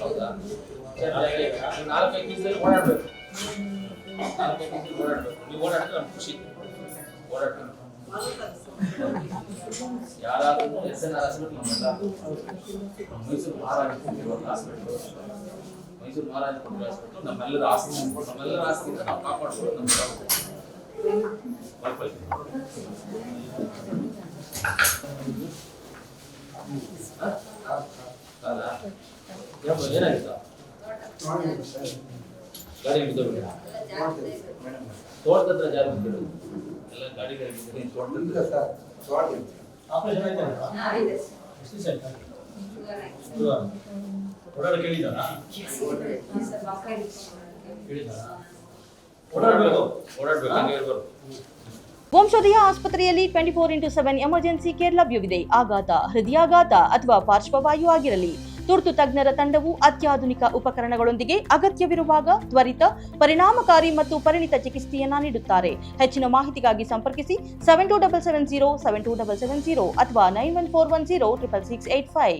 ಹೌದಾ ನಾಲ್ಕೈದು ದಿವಸದಲ್ಲಿ ಓಡಾಡ್ಬೇಕು ನಾಲ್ಕೈದು ದಿವಸದಲ್ಲಿ ಓಡಾಡ್ಬೇಕು ನೀವು ಓಡಾಡಿದ್ರೆ ನಮ್ಗೆ ಖುಷಿ ಓಡಾಡ್ಬೇಕು ಯಾರಾದ್ರೂ ಎಸ್ ಎನ್ ಆರ್ ಹಾಸ್ಪಿಟಲ್ ನಮ್ಮೆಲ್ಲ ಮೈಸೂರು ಮಹಾರಾಜ ಕೊಟ್ಟಿರೋ ಹಾಸ್ಪಿಟಲ್ ಮೈಸೂರು ಮಹಾರಾಜ ಕೊಟ್ಟಿರೋ ಹಾಸ್ಪಿಟಲ್ ನಮ್ಮೆಲ್ಲರ ಆಸ್ತಿ ನಮ್ಮೆಲ್ಲರ ಆಸ್ತಿಯಿಂದ ನಾವು ಕಾಪಾಡ್ಬೋದು ನಮ್ಮ ಜವಾಬ್ದಾರಿ. ಏನಾಗಿತ್ತು ಗಾಡಿ ಬಿದ್ದೋಗ್ಬಿಟ್ಟಿದೆ. ತೋಟದ ಹತ್ರ ಜಾರಿ ಬಿದ್ದಿರೋದು ಎಲ್ಲ ಗಾಡಿಗಳು ಬಿದ್ದಿರೋದು ಸರ್ ಹತ್ರ. ಆಪರೇಷನ್ ಆಯ್ತಾ ಎಷ್ಟು ದಿವಸ ಆಯ್ತಾ ಹೇಳಿದಾರಾ ಓಡಾಡ್ಬೇಕು ಓಡಾಡ್ಬೇಕು, ಹಂಗೆ ಇರ್ಬಾರ್ದು ವಂಶೋದಯ ಆಸ್ಪತ್ರೆಯಲ್ಲಿ twenty four into seven emergency care ಲಭ್ಯವಿದೆ. ಆಘಾತ, ಹೃದಯಾಘಾತ ಅಥವಾ ಪಾರ್ಶ್ವವಾಯು ಆಗಿರಲಿ. ತುರ್ತು ತಜ್ಞರ ತಂಡವು ಅತ್ಯಾಧುನಿಕ ಉಪಕರಣಗಳೊಂದಿಗೆ ಅಗತ್ಯವಿರುವಾಗ ತ್ವರಿತ, ಪರಿಣಾಮಕಾರಿ ಮತ್ತು ಪರಿಣಿತ ಚಿಕಿತ್ಸೆಯನ್ನ ನೀಡುತ್ತಾರೆ. ಹೆಚ್ಚಿನ ಮಾಹಿತಿಗಾಗಿ ಸಂಪರ್ಕಿಸಿ seven two double seven zero seven two double seven zero ಅಥವಾ nine one four one zero triple six eight five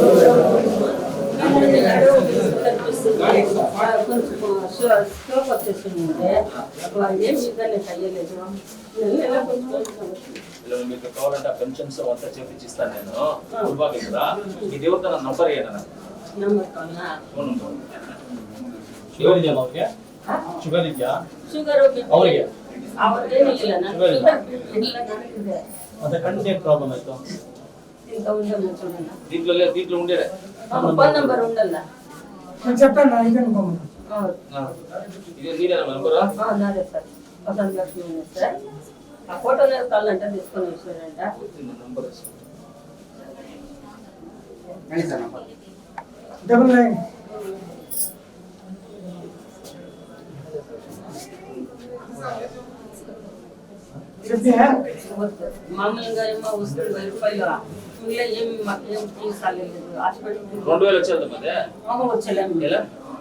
ಇಲ್ಲ మీకు కావాలంటే ఆ పెన్షన్స్ అంతా చేపించిస్తాను నేను దుర్భాగ్య కదా దేవత నా నంబర్ ఏనా ನಂಬರ್ ಶುಗರ್ ಇದೆಯಲ್ಲ ಅವ್ರಿಗೆ? ಶುಗರ್ ಇದೆಯಾ ಶುಗರ್ ಅವರಿಗೆ ಅವ್ರಿಗೇನಿಲ್ಲ ಶುಗರ್ ಇಲ್ಲ. ಮತ್ತೆ ಕಣ್ಣಿಗೆ ಪ್ರಾಬ್ಲಮ್ ಆಯ್ತು దీంట్లో లేదు దీంట్లో ఉండేదే ఫోన్ చెప్పండి అయితే వసంత లక్ష్మి సార్ ఆ ఫోటో నేను కావాలంటే తీసుకొని వచ్చారంట డబుల్ నైన్ మామూలుగా ఏమో వస్తుంది వెయ్యి రూపాయలు ఇలా ఏమి మాకు ఏం తీసాలేదు హాస్పిటల్ రెండు వేలు వచ్చేది మధ్య వచ్చలేము ఎలా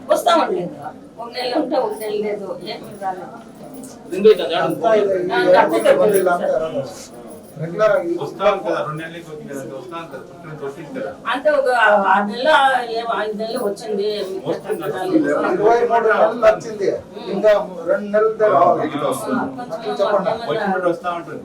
వస్తామండి లేదు ఒక నెల ఉంటే ఒక నెల లేదు ఏమి రాలేదు రింగ్ అవుతుంది ఆడ రెగ్యులర్ అంటే ఒక ఆరు నెలలు ఐదు నెలలు వచ్చింది ఇరవై మూడు నెలలు వచ్చింది. ఇంకా రెండు నెలలు చెప్పండి. వస్తా ఉంటుంది.